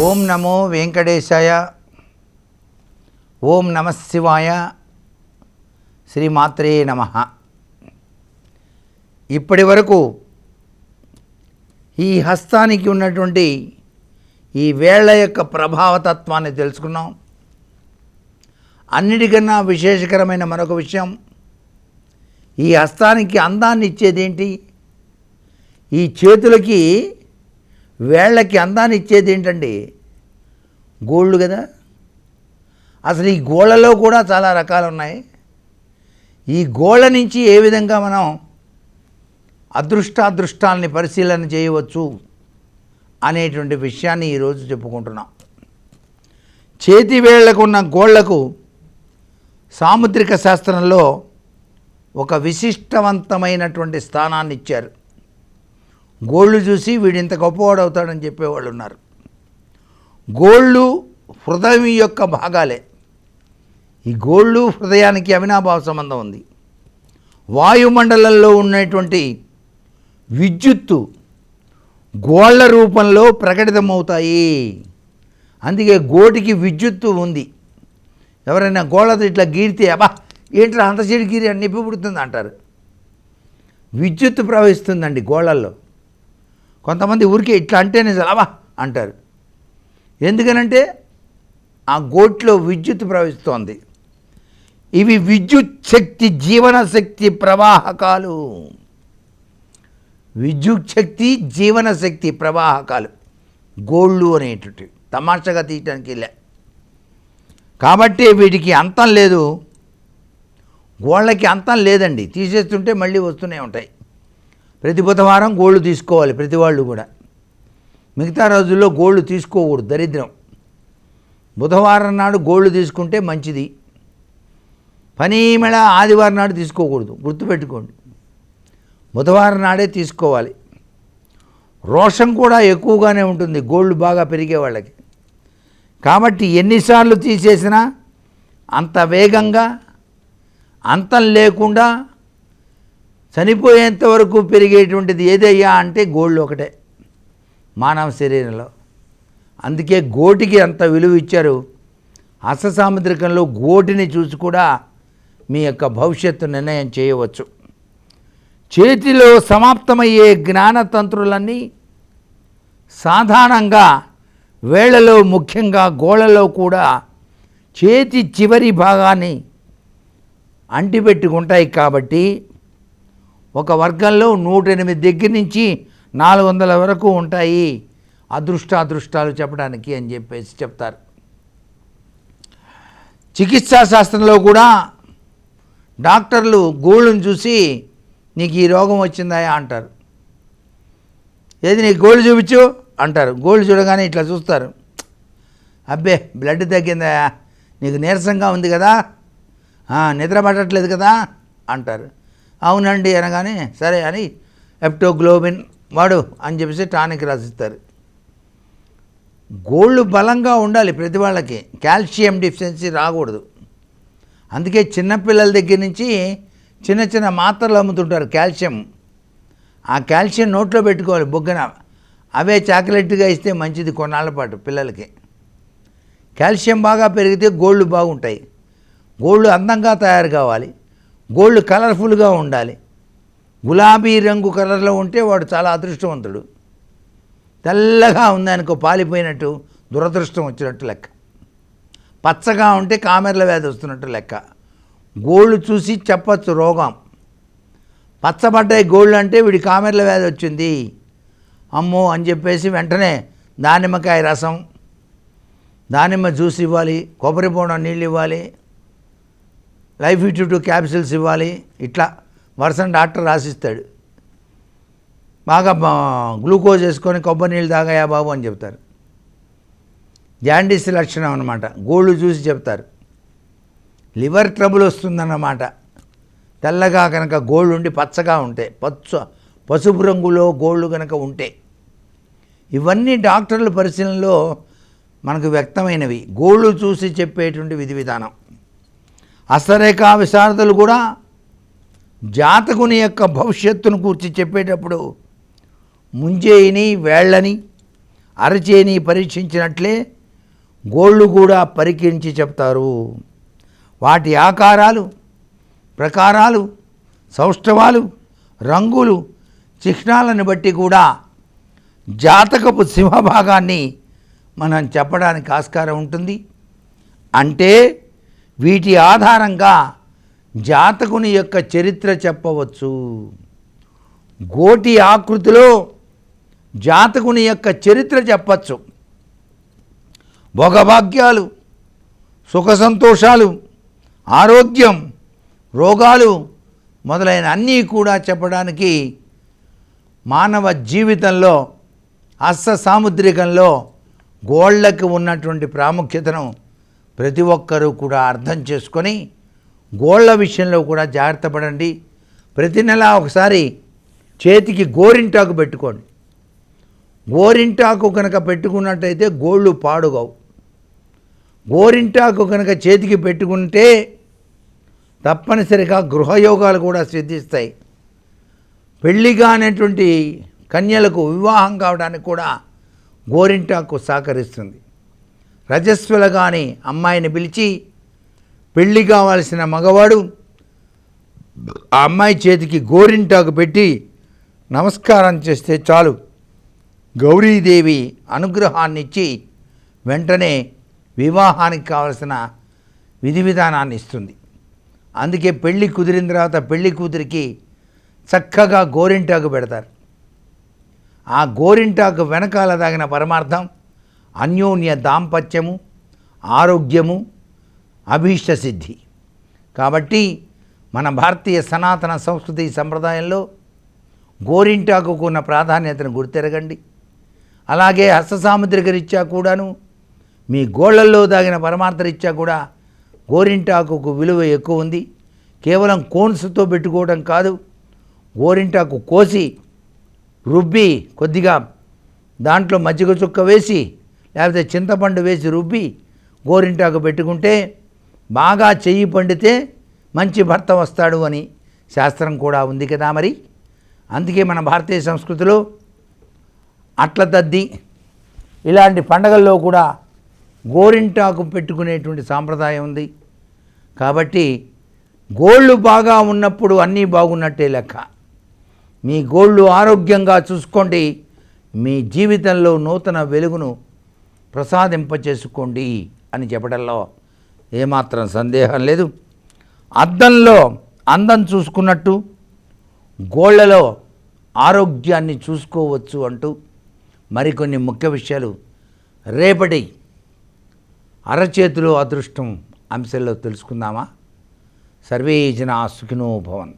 ఓం నమో వెంకటేశాయ. ఓం నమ శివాయ. శ్రీమాత్రే నమ. ఇప్పటి వరకు ఈ హస్తానికి ఉన్నటువంటి ఈ వేళ్ళ యొక్క ప్రభావతత్వాన్ని తెలుసుకున్నాం. అన్నిటికన్నా విశేషకరమైన మరొక విషయం ఈ హస్తానికి అందాన్ని ఇచ్చేది ఏంటి ఈ చేతులకి వేళ్ళకి అందాన్ని ఇచ్చేది ఏంటండి? గోళ్ళు కదా. అసలు ఈ గోళ్ళలో కూడా చాలా రకాలు ఉన్నాయి ఈ గోళ్ళ నుంచి ఏ విధంగా మనం అదృష్టాదృష్టాలని పరిశీలన చేయవచ్చు అనేటువంటి విషయాన్ని ఈరోజు చెప్పుకుంటున్నాం. చేతి వేళ్ళకున్న గోళ్ళకు సాముద్రిక శాస్త్రంలో ఒక విశిష్టవంతమైనటువంటి స్థానాన్ని ఇచ్చారు. గోళ్ళు చూసి వీడింత గొప్పవాడు అవుతాడని చెప్పేవాళ్ళు ఉన్నారు. గోళ్ళు హృదయం యొక్క భాగాలే. ఈ గోళ్ళు హృదయానికి అవినాభావ సంబంధం ఉంది. వాయుమండలంలో ఉన్నటువంటి విద్యుత్తు గోళ్ళ రూపంలో ప్రకటితమవుతాయి. అందుకే గోటికి విద్యుత్తు ఉంది. ఎవరైనా గోళ్ళతో ఇట్లా గీరితే అబ్బా ఏంట్రా అంత చెడు గీరి అని నొప్పి పుడుతుంది అంటారు. విద్యుత్తు ప్రవహిస్తుందండి గోళ్ళల్లో. కొంతమంది ఊరికే ఇట్లా అంటేనే అబ్బా అంటారు. ఎందుకనంటే ఆ గోట్లో విద్యుత్ ప్రవహిస్తోంది. ఇవి విద్యుత్ శక్తి జీవన శక్తి ప్రవాహకాలు. విద్యుత్ శక్తి జీవన శక్తి ప్రవాహకాలు. గోళ్ళు అనేటువంటి తమాషగా తీయటానికి లే కాబట్టి వీటికి అంతం లేదు. గోళ్ళకి అంతం లేదండి. తీసేస్తుంటే మళ్ళీ వస్తూనే ఉంటాయి. ప్రతి బుధవారం గోళ్ళు తీసుకోవాలి ప్రతి వాళ్ళు కూడా. మిగతా రోజుల్లో గోళ్ళు తీసుకోకూడదు దరిద్రం. బుధవారం నాడు గోళ్ళు తీసుకుంటే మంచిది. పని ఆదివారం నాడు తీసుకోకూడదు గుర్తుపెట్టుకోండి. బుధవారం నాడే తీసుకోవాలి. రోషం కూడా ఎక్కువగానే ఉంటుంది గోళ్ళు బాగా పెరిగే వాళ్ళకి. కాబట్టి ఎన్నిసార్లు తీసేసినా అంత వేగంగా అంతం లేకుండా చనిపోయేంత వరకు పెరిగేటువంటిది ఏదయ్యా అంటే గోళ్ళు ఒకటే మానవ శరీరంలో. అందుకే గోటికి అంత విలువ ఇచ్చారు. అససాముద్రికంలో గోటిని చూసి కూడా మీ యొక్క భవిష్యత్తు నిర్ణయం చేయవచ్చు. చేతిలో సమాప్తమయ్యే జ్ఞానతంత్రులన్నీ సాధారణంగా వేళ్ళలో ముఖ్యంగా గోళ్ళలో కూడా చేతి చివరి భాగాన్ని అంటిపెట్టుకుంటాయి కాబట్టి ఒక వర్గంలో నూట ఎనిమిది దగ్గర నుంచి నాలుగు వందల వరకు ఉంటాయి. అదృష్టాదృష్టాలు చెప్పడానికి అని చెప్పేసి చెప్తారు. చికిత్సా శాస్త్రంలో కూడా డాక్టర్లు గోళ్ళను చూసి నీకు ఈ రోగం వచ్చిందాయా అంటారు. ఏది నీకు గోళ్ళు చూపించు అంటారు. గోళ్ళు చూడగానే ఇట్లా చూస్తారు. అబ్బే బ్లడ్ తగ్గిందా? నీకు నీరసంగా ఉంది కదా? నిద్ర పట్టట్లేదు కదా? అంటారు. అవునండి అనగానే సరే అని ఎప్టోగ్లోబిన్ వాడు అని చెప్పేసి టానిక్ రాసిస్తారు. గోళ్ళు బలంగా ఉండాలి ప్రతి వాళ్ళకి కాల్షియం డిఫిషియన్సీ రాకూడదు. అందుకే చిన్నపిల్లల దగ్గర నుంచి చిన్న చిన్న మాత్రలు అమ్ముతుంటారు కాల్షియం. ఆ కాల్షియం నోట్లో పెట్టుకోవాలి బొగ్గన. అవే చాక్లెట్గా ఇస్తే మంచిది కొన్నాళ్ళ పాటు పిల్లలకి. కాల్షియం బాగా పెరిగితే గోళ్ళు బాగుంటాయి. గోళ్ళు అందంగా తయారు కావాలి. గోళ్ళు కలర్ఫుల్గా ఉండాలి. గులాబీ రంగు కలర్లో ఉంటే వాడు చాలా అదృష్టవంతుడు. తెల్లగా ఉందనుకో పాలిపోయినట్టు దురదృష్టం వచ్చినట్టు లెక్క. పచ్చగా ఉంటే కామెర్ల వ్యాధి వస్తున్నట్టు లెక్క. గోళ్ళు చూసి చెప్పచ్చు రోగం. పచ్చబడ్డాయి గోళ్ళు అంటే వీడి కామెర్ల వ్యాధి వచ్చింది. అమ్మో అని చెప్పేసి వెంటనే దానిమ్మకాయ రసం దానిమ్మ జ్యూస్ ఇవ్వాలి కొబ్బరి బోండం నీళ్ళు ఇవ్వాలి లైఫ్ టూ క్యాప్సిల్స్ ఇవ్వాలి. ఇట్లా వరుసని డాక్టర్ రాసిస్తాడు. బాగా గ్లూకోజ్ వేసుకొని కొబ్బరి నీళ్ళు తాగాయా బాబు అని చెప్తారు. జాండీస్ లక్షణం అనమాట గోళ్ళు చూసి చెప్తారు. లివర్ ట్రబుల్ వస్తుందన్నమాట. తెల్లగా కనుక గోళ్ళు ఉండి పచ్చగా ఉంటాయి పచ్చ పసుపు రంగులో గోళ్ళు కనుక ఉంటే ఇవన్నీ డాక్టర్ల పరిశీలనలో మనకు వ్యక్తమైనవి. గోళ్ళు చూసి చెప్పేటువంటి విధి విధానం. హస్తరేఖా విశారదులు కూడా జాతకుని యొక్క భవిష్యత్తును కూర్చి చెప్పేటప్పుడు ముంజేయిని వేళ్ళని అరచేని పరీక్షించినట్లే గోళ్ళు కూడా పరికించి చెప్తారు. వాటి ఆకారాలు ప్రకారాలు సౌష్ఠవాలు రంగులు చిహ్నాలను బట్టి కూడా జాతకపు సింహభాగాన్ని మనం చెప్పడానికి ఆస్కారం ఉంటుంది. అంటే వీటి ఆధారంగా జాతకుని యొక్క చరిత్ర చెప్పవచ్చు. గోటి ఆకృతిలో జాతకుని యొక్క చరిత్ర చెప్పచ్చు. భోగభాగ్యాలు సుఖ సంతోషాలు ఆరోగ్యం రోగాలు మొదలైన అన్నీ కూడా చెప్పడానికి మానవ జీవితంలో అస్స సాముద్రికంలో గోళ్ళకి ఉన్నటువంటి ప్రాముఖ్యతను ప్రతి ఒక్కరూ కూడా అర్థం చేసుకొని గోళ్ళ విషయంలో కూడా జాగ్రత్త పడండి. ప్రతి నెల ఒకసారి చేతికి గోరింటాకు పెట్టుకోండి. గోరింటాకు కనుక పెట్టుకున్నట్టయితే గోళ్ళు పాడుగావు. గోరింటాకు కనుక చేతికి పెట్టుకుంటే తప్పనిసరిగా గృహయోగాలు కూడా సిద్ధిస్తాయి. పెళ్ళిగానేటువంటి కన్యలకు వివాహం కావడానికి కూడా గోరింటాకు సహకరిస్తుంది. రజస్వల అమ్మాయిని పిలిచి పెళ్ళి కావాల్సిన మగవాడు ఆ అమ్మాయి చేతికి గోరింటాకు పెట్టి నమస్కారం చేస్తే చాలు. గౌరీదేవి అనుగ్రహాన్నిచ్చి వెంటనే వివాహానికి కావలసిన విధి విధానాన్ని ఇస్తుంది. అందుకే పెళ్ళి కుదిరిన తర్వాత పెళ్ళి కూతురికి చక్కగా గోరింటాకు పెడతారు. ఆ గోరింటాకు వెనకాల తాగిన పరమార్థం అన్యోన్య దాంపత్యము ఆరోగ్యము అభీష్ట సిద్ధి. కాబట్టి మన భారతీయ సనాతన సంస్కృతి సంప్రదాయంలో గోరింటాకుకు ఉన్న ప్రాధాన్యతను గుర్తెరగండి. అలాగే హస్తసాముద్రిక రీత్యా కూడాను మీ గోళ్ళల్లో దాగిన పరమార్థ రీత్యా కూడా గోరింటాకుకు విలువ ఎక్కువ ఉంది. కేవలం కోన్స్తో పెట్టుకోవడం కాదు గోరింటాకు కోసి రుబ్బి కొద్దిగా దాంట్లో మజ్జిగ చుక్క వేసి లేకపోతే చింతపండు వేసి రుబ్బి గోరింటాకు పెట్టుకుంటే బాగా చెయ్యి పండితే మంచి భర్త వస్తాడు అని శాస్త్రం కూడా ఉంది కదా మరి. అందుకే మన భారతీయ సంస్కృతిలో అట్ల తద్ది ఇలాంటి పండగల్లో కూడా గోరింటాకు పెట్టుకునేటువంటి సాంప్రదాయం ఉంది. కాబట్టి గోళ్ళు బాగా ఉన్నప్పుడు అన్నీ బాగున్నట్టే లెక్క. మీ గోళ్ళు ఆరోగ్యంగా చూసుకోండి. మీ జీవితంలో నూతన వెలుగును ప్రసాదింపచేసుకోండి అని చెప్పడంలో ఏమాత్రం సందేహం లేదు. అద్దంలో అందం చూసుకున్నట్టు గోళ్ళలో ఆరోగ్యాన్ని చూసుకోవచ్చు అంటూ మరికొన్ని ముఖ్య విషయాలు రేపటి అరచేతిలో అదృష్టం అంశంలో తెలుసుకుందామా? సర్వే జన సుఖినో భవన్